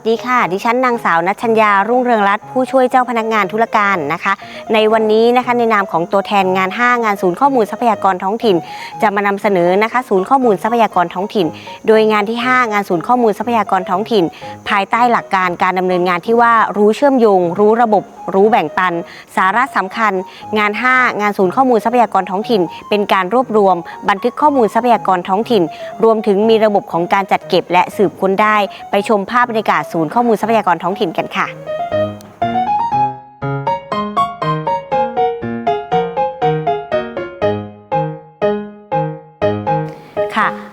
สดีค่ะ ดิฉันนางสาวนัชัญญารุ่งเรืองรัตน์ผู้ช่วยเจ้าพนักงานธุรการนะคะ ในวันนี้นะคะในนามของตัวแทนงาน 5 งานศูนย์ข้อมูลทรัพยากรท้องถิ่น จะมานำเสนอนะคะศูนย์ข้อมูลทรัพยากรท้องถิ่น โดยงานที่ 5 งานศูนย์ข้อมูลทรัพยากรท้องถิ่น ภายใต้หลักการการดำเนินงานที่ว่ารู้เชื่อมโยง รู้ระบบรู้แบ่งปัน สาระสำคัญ งาน 5 งานศูนย์ข้อมูลทรัพยากรท้องถิ่น เป็นการรวบรวม บันทึกข้อมูลทรัพยากรท้องถิ่น รวมถึงมีระบบของการจัดเก็บและสืบค้นได้ ไปชมภาพบรรยากาศศูนย์ข้อมูลทรัพยากรท้องถิ่นกันค่ะ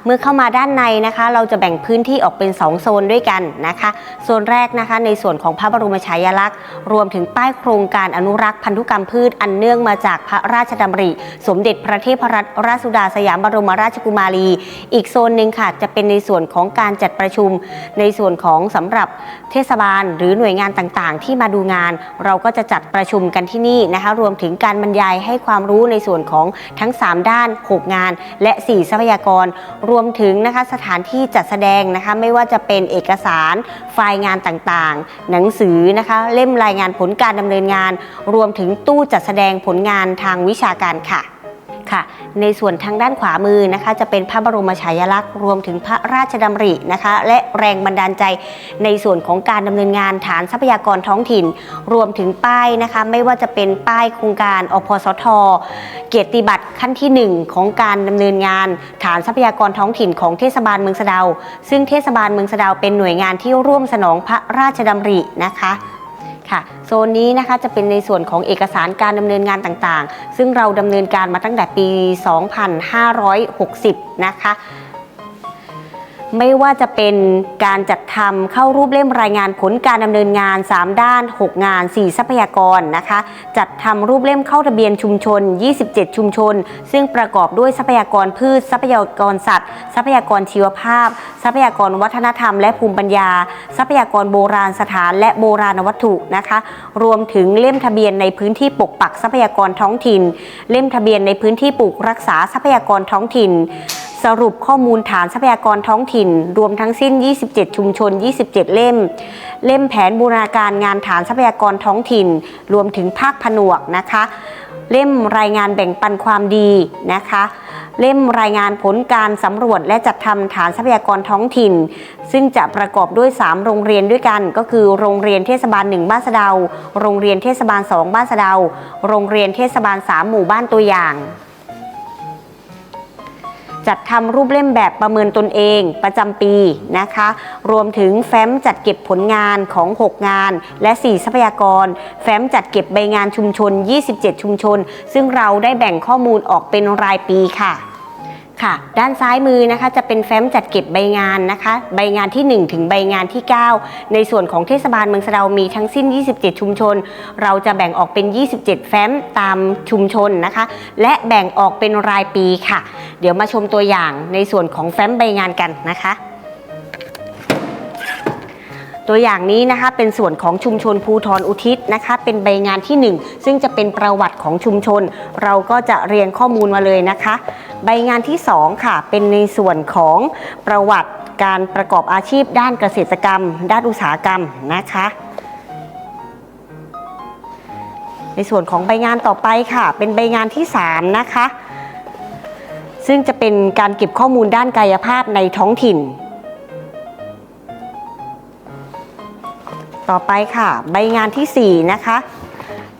เมื่อเข้ามาด้านในนะคะ เราจะแบ่งพื้นที่ออกเป็น 2 โซนด้วยกันนะคะ โซนแรกนะคะในส่วนของพระบรมฉายาลักษณ์ รวมถึงป้ายโครงการอนุรักษ์พันธุกรรมพืชอันเนื่องมาจากพระราชดำริ สมเด็จพระเทพรัตนราชสุดาสยามบรมราชกุมารี อีกโซนหนึ่งค่ะจะเป็นในส่วนของการจัดประชุม ในส่วนของสำหรับเทศบาล หรือหน่วยงานต่างๆ ที่มาดูงาน เราก็จะจัดประชุมกันที่นี่นะคะ รวมถึงการบรรยายให้ความรู้ในส่วนของทั้ง 3 ด้าน 6 งาน และ 4 ทรัพยากรรววมถึงนะคะสถานที่จัดแสดงนะคะไม่ว่าจะเป็นเอกสารไฟล์งานต่างๆ หนังสือนะคะเล่มรายงานผลการดำเนินงาน รวมถึงตู้จัดแสดงผลงานทางวิชาการค่ะ ค่ะ ในส่วนทางด้านขวามือนะคะ จะเป็นพระบรมฉายาลักษณ์รวมถึงพระราชดำรินะคะ และแรงบันดาลใจในส่วนของการดำเนินงานฐานทรัพยากรท้องถิ่น รวมถึงป้ายนะคะ ไม่ว่าจะเป็นป้ายโครงการอพสท เกียรติบัตรขั้นที่ 1 ของการดำเนินงาน ฐานทรัพยากรท้องถิ่นของเทศบาลเมืองสะเดา ซึ่งเทศบาลเมืองสะเดาเป็นหน่วยงานที่ร่วมสนองพระราชดำรินะคะ ค่ะ โซนนี้นะคะจะเป็นในส่วนของเอกสารการดำเนินงานต่างๆ ซึ่งเราดำเนินการมาตั้งแต่ปี 2560 นะคะ ไม่ว่าจะเป็นการจัดทำเข้ารูปเล่มรายงานผลการดำเนินงาน 3 ด้าน 6 งาน 4 ทรัพยากรนะคะ จัดทำรูปเล่มเข้าทะเบียนชุมชน 27 ชุมชน ซึ่งประกอบด้วยทรัพยากรพืช ทรัพยากรสัตว์ ทรัพยากรชีวภาพ ทรัพยากรวัฒนธรรม และภูมิปัญญา ทรัพยากรโบราณสถานและโบราณวัตถุนะคะ รวมถึงเล่มทะเบียนในพื้นที่ปกปักทรัพยากรท้องถิ่น เล่มทะเบียนในพื้นที่ปลูกรักษาทรัพยากรท้องถิ่น สรุปข้อมูลฐานทรัพยากรท้องถิ่น รวมทั้งสิ้น 27 ชุมชน 27 เล่ม เล่มแผนบูรณาการงานฐานทรัพยากรท้องถิ่น รวมถึงภาคผนวกนะคะ เล่มรายงานแบ่งปันความดีนะคะ เล่มรายงานผลการสำรวจและจัดทำฐานทรัพยากรท้องถิ่น ซึ่งจะประกอบด้วย 3 โรงเรียนด้วยกัน ก็คือโรงเรียนเทศบาล 1 บ้านสะเดา โรงเรียนเทศบาล 2 บ้านสะเดา โรงเรียนเทศบาล 3 หมู่บ้านตัวอย่าง จัดทำรูปเล่มแบบประเมินตนเองประจำปีนะคะ รวมถึงแฟ้มจัดเก็บผลงานของ 6 งาน และ 4 ทรัพยากร แฟ้มจัดเก็บใบงานชุมชน 27 ชุมชน ซึ่งเราได้แบ่งข้อมูลออกเป็นรายปีค่ะ ค่ะ ด้านซ้ายมือนะคะจะเป็นแฟ้มจัดเก็บใบงานนะคะ ใบงานที่ 1 ถึงใบงานที่ 9 ในส่วนของเทศบาลเมืองสะเดามีทั้งสิ้น 27 ชุมชน เราจะแบ่งออกเป็น 27 แฟ้มตามชุมชนนะคะ และแบ่งออกเป็นรายปีค่ะ เดี๋ยวมาชมตัวอย่างในส่วนของแฟ้มใบงานกันนะคะ ตัวอย่างนี้นะคะเป็นส่วนของชุมชนภูทรอุทิศนะคะ เป็นใบงานที่ 1 ซึ่งจะเป็นประวัติของชุมชน เราก็จะเรียงข้อมูลมาเลยนะคะ ใบงานที่ 2 ค่ะ เป็นในส่วนของประวัติการประกอบอาชีพด้านเกษตรกรรม ด้านอุตสาหกรรมนะคะในส่วนของใบงานต่อไปค่ะ เป็นใบงานที่ 3 นะคะ ซึ่งจะเป็นการเก็บข้อมูลด้านกายภาพในท้องถิ่น ต่อไปค่ะ ใบงานทีสี่ 4 นะคะ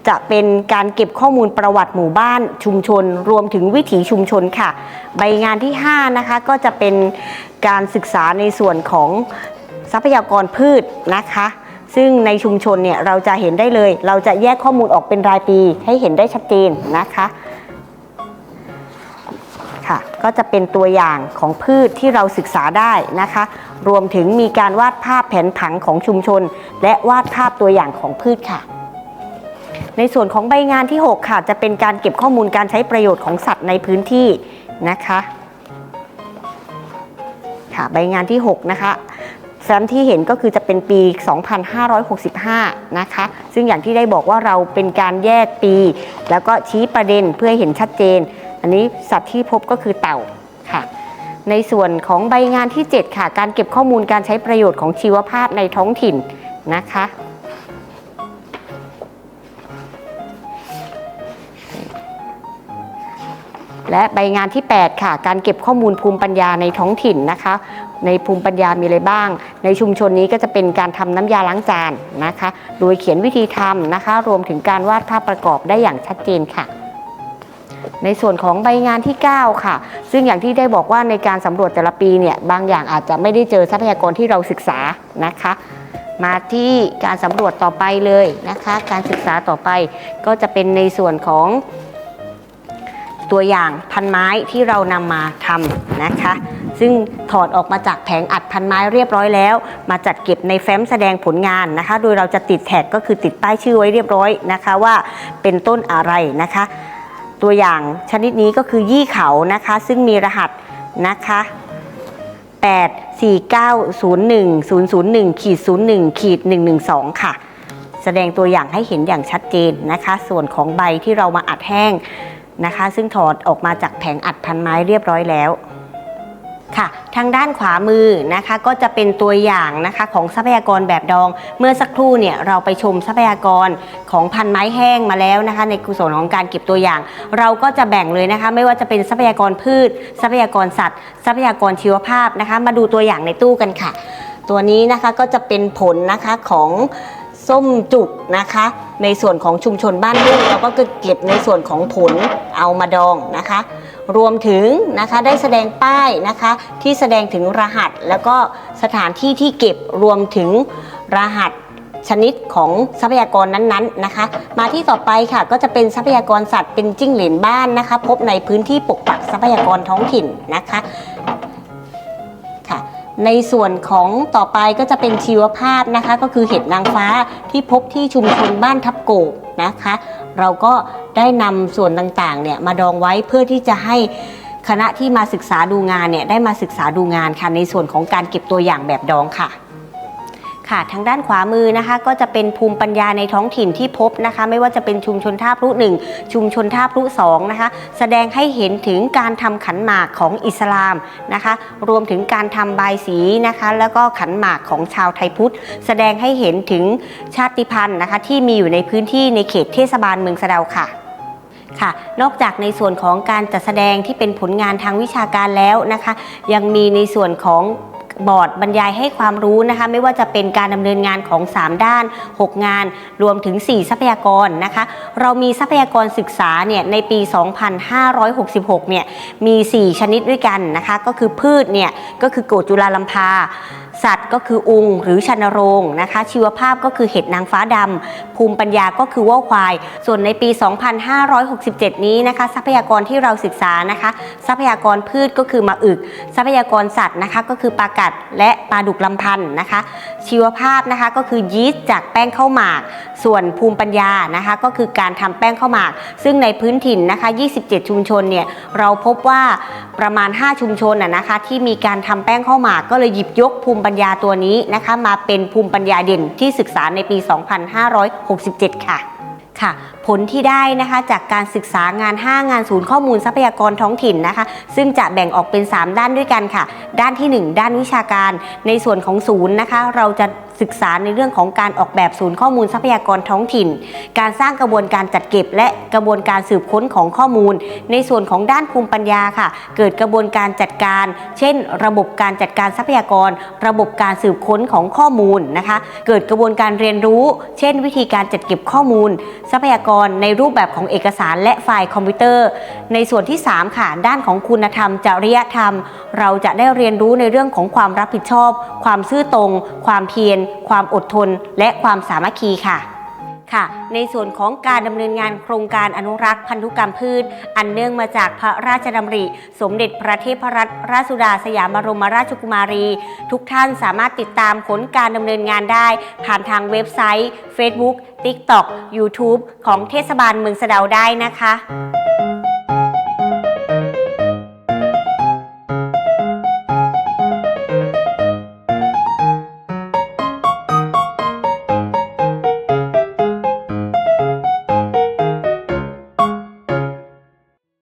จะเป็นการเก็บข้อมูลประวัติหมู่บ้านชุมชน รวมถึงวิถีชุมชนค่ะ ใบงานที่ 5 นะคะ ก็จะเป็นการศึกษาในส่วนของทรัพยากรพืชนะคะ ซึ่งในชุมชนเนี่ยเราจะเห็นได้เลย เราจะแยกข้อมูลออกเป็นรายปีให้เห็นได้ชัดเจนนะคะ ก็จะเป็นตัวอย่างของพืชที่เราศึกษาได้นะคะ รวมถึงมีการวาดภาพแผนผังของชุมชน และวาดภาพตัวอย่างของพืชค่ะ ในส่วนของใบงานที่ 6 ค่ะ จะเป็นการเก็บข้อมูลการใช้ประโยชน์ของสัตว์ในพื้นที่นะคะค่ะใบงานที่ 6 นะคะแฟ้มที่เห็นก็คือจะเป็นปี 2565 นะคะ ซึ่งอย่างที่ได้บอกว่าเราเป็นการแยกปี แล้วก็ชี้ประเด็นเพื่อเห็นชัดเจน อันนี้สัตว์ที่พบก็คือเต่าค่ะ ในส่วนของใบงานที่ 7 ค่ะ การเก็บข้อมูลการใช้ประโยชน์ของชีวภาพในท้องถิ่นนะคะและใบงานที่ 8 ค่ะ การเก็บข้อมูลภูมิปัญญาในท้องถิ่นนะคะ ในภูมิปัญญามีอะไรบ้าง ในชุมชนนี้ก็จะเป็นการทำน้ำยาล้างจานนะคะ โดยเขียนวิธีทำนะคะ รวมถึงการวาดภาพประกอบได้อย่างชัดเจนค่ะ ในส่วนของใบงานที่ 9 ค่ะ ซึ่งอย่างที่ได้บอกว่าในการสำรวจแต่ละปีเนี่ยบางอย่างอาจจะไม่ได้เจอทรัพยากรที่เราศึกษานะคะ มาที่การสำรวจต่อไปเลยนะคะ การศึกษาต่อไปก็จะเป็นในส่วนของตัวอย่างพันไม้ที่เรานำมาทำนะคะ ซึ่งถอดออกมาจากแผงอัดพันไม้เรียบร้อยแล้ว มาจัดเก็บในแฟ้มแสดงผลงานนะคะ โดยเราจะติดแท็กก็คือติดป้ายชื่อไว้เรียบร้อยนะคะว่าเป็นต้นอะไรนะคะ ตัวอย่างชนิดนี้ก็คือยี่เขานะคะ ซึ่งมีรหัสนะคะ8 4 9 0 1 0 0 1ขีด01ขีด112 ค่ะ แสดงตัวอย่างให้เห็นอย่างชัดเจนนะคะ ส่วนของใบที่เรามาอัดแห้งนะคะ ซึ่งถอดออกมาจากแผงอัดพันไม้เรียบร้อยแล้ว ค่ะทางด้านขวามือนะคะก็จะเป็นตัวอย่างนะคะของทรัพยากรแบบดอง เมื่อสักครู่เนี่ยเราไปชมทรัพยากรของพันไม้แห้งมาแล้วนะคะ ในกุศลของการเก็บตัวอย่าง เราก็จะแบ่งเลยนะคะ ไม่ว่าจะเป็นทรัพยากรพืช ทรัพยากรสัตว์ ทรัพยากรชีวภาพนะคะ มาดูตัวอย่างในตู้กันค่ะ ตัวนี้นะคะก็จะเป็นผลนะคะของส้มจุกนะคะ ในส่วนของชุมชนบ้านรุ่งเราก็เก็บในส่วนของผลเอามาดองนะคะ รวมถึงนะคะได้แสดงป้ายนะคะที่แสดงถึงรหัส แล้วก็สถานที่ที่เก็บรวมถึงรหัสชนิดของทรัพยากรนั้นๆนะคะ มาที่ต่อไปค่ะก็จะเป็นทรัพยากรสัตว์เป็นจิ้งเหลนบ้านนะคะ พบในพื้นที่ปกปักทรัพยากรท้องถิ่นนะคะค่ะ ในส่วนของต่อไปก็จะเป็นชีวภาพนะคะ ก็คือเห็ดนางฟ้าที่พบที่ชุมชนบ้านทับโกบนะคะ เราก็ได้นำส่วนต่างๆเนี่ยมาดองไว้เพื่อที่จะให้คณะที่มาศึกษาดูงานเนี่ยได้มาศึกษาดูงานค่ะในส่วนของการเก็บตัวอย่างแบบดองค่ะ ค่ะทางด้านขวามือนะคะ ก็จะเป็นภูมิปัญญาในท้องถิ่นที่พบนะคะ ไม่ว่าจะเป็นชุมชนท่าพลุหนึ่งชุมชนท่าพลุสองนะคะ แสดงให้เห็นถึงการทำขันหมากของอิสลามนะคะ รวมถึงการทำบายสีนะคะ แล้วก็ขันหมากของชาวไทยพุทธ แสดงให้เห็นถึงชาติพันธุ์นะคะ ที่มีอยู่ในพื้นที่ในเขตเทศบาลเมืองสะเดาค่ะค่ะนอกจากในส่วนของการจัดแสดงที่เป็นผลงานทางวิชาการแล้วนะคะ ยังมีในส่วนของ บอร์ดบรรยายให้ความรู้นะคะ ไม่ว่าจะเป็นการดำเนินงานของ 3 ด้าน 6 งาน รวมถึง 4 ทรัพยากรนะคะ เรามีทรัพยากรศึกษาเนี่ยในปี 2566 เนี่ยมี 4 ชนิดด้วยกันนะคะ ก็คือพืชเนี่ยก็คือโกดจุลาลัมพา สัตว์ก็คืออุงหรือชันโรงนะคะ ชีวภาพก็คือเห็ดนางฟ้าดำ ภูมิปัญญาก็คือว่าวควาย ส่วนในปี 2567 นี้นะคะ ทรัพยากรที่เราศึกษานะคะ ทรัพยากรพืชก็คือมะอึก ทรัพยากรสัตว์นะคะ ก็คือปลากัดและปลาดุกลำพันธ์นะคะ ชีวภาพนะคะก็คือยีสต์จากแป้งข้าวหมาก ส่วนภูมิปัญญานะคะ ก็คือการทำแป้งข้าวหมาก ซึ่งในพื้นถิ่นนะคะ 27 ชุมชนเนี่ยเราพบว่าประมาณ 5 ชุมชนนะนะคะที่มีการทำแป้งข้าวหมากก็เลยหยิบยกภูมิปัญญาตัวนี้นะคะ มาเป็นภูมิปัญญาเด่นที่ศึกษาในปี 2567 ค่ะค่ะผลที่ได้นะคะจากการศึกษางาน 5 งานศูนย์ข้อมูลทรัพยากรท้องถิ่นนะคะ ซึ่งจะแบ่งออกเป็น 3 ด้านด้วยกันค่ะ ด้านที่ 1 ด้านวิชาการ ในส่วนของศูนย์นะคะ เราจะ ศึกษาในเรื่องของการออกแบบศูนย์ข้อมูลทรัพยากรท้องถิ่น การสร้างกระบวนการจัดเก็บ และกระบวนการสืบค้นของข้อมูล ในส่วนของด้านภูมิปัญญาค่ะ เกิดกระบวนการจัดการ เช่น ระบบการจัดการทรัพยากร ระบบการสืบค้นของข้อมูลนะคะ เกิดกระบวนการเรียนรู้ เช่น วิธีการจัดเก็บข้อมูล ทรัพยากรในรูปแบบของเอกสารและไฟล์คอมพิวเตอร์ ในส่วนที่ 3 ค่ะ ด้านของคุณธรรม จริยธรรม เราจะได้เรียนรู้ในเรื่องของความรับผิดชอบ ความซื่อตรง ความเพียรความอดทน และความสามัคคีค่ะค่ะในส่วนของการดำเนินงานโครงการอนุรักษ์พันธุกรรมพืช อันเนื่องมาจากพระราชดำริ สมเด็จพระเทพรัตนราชสุดาสยามบรมราชกุมารี ทุกท่านสามารถติดตามผลการดำเนินงานได้ ผ่านทางเว็บไซต์ Facebook TikTok YouTube ของเทศบาลเมืองสะเดาได้นะคะ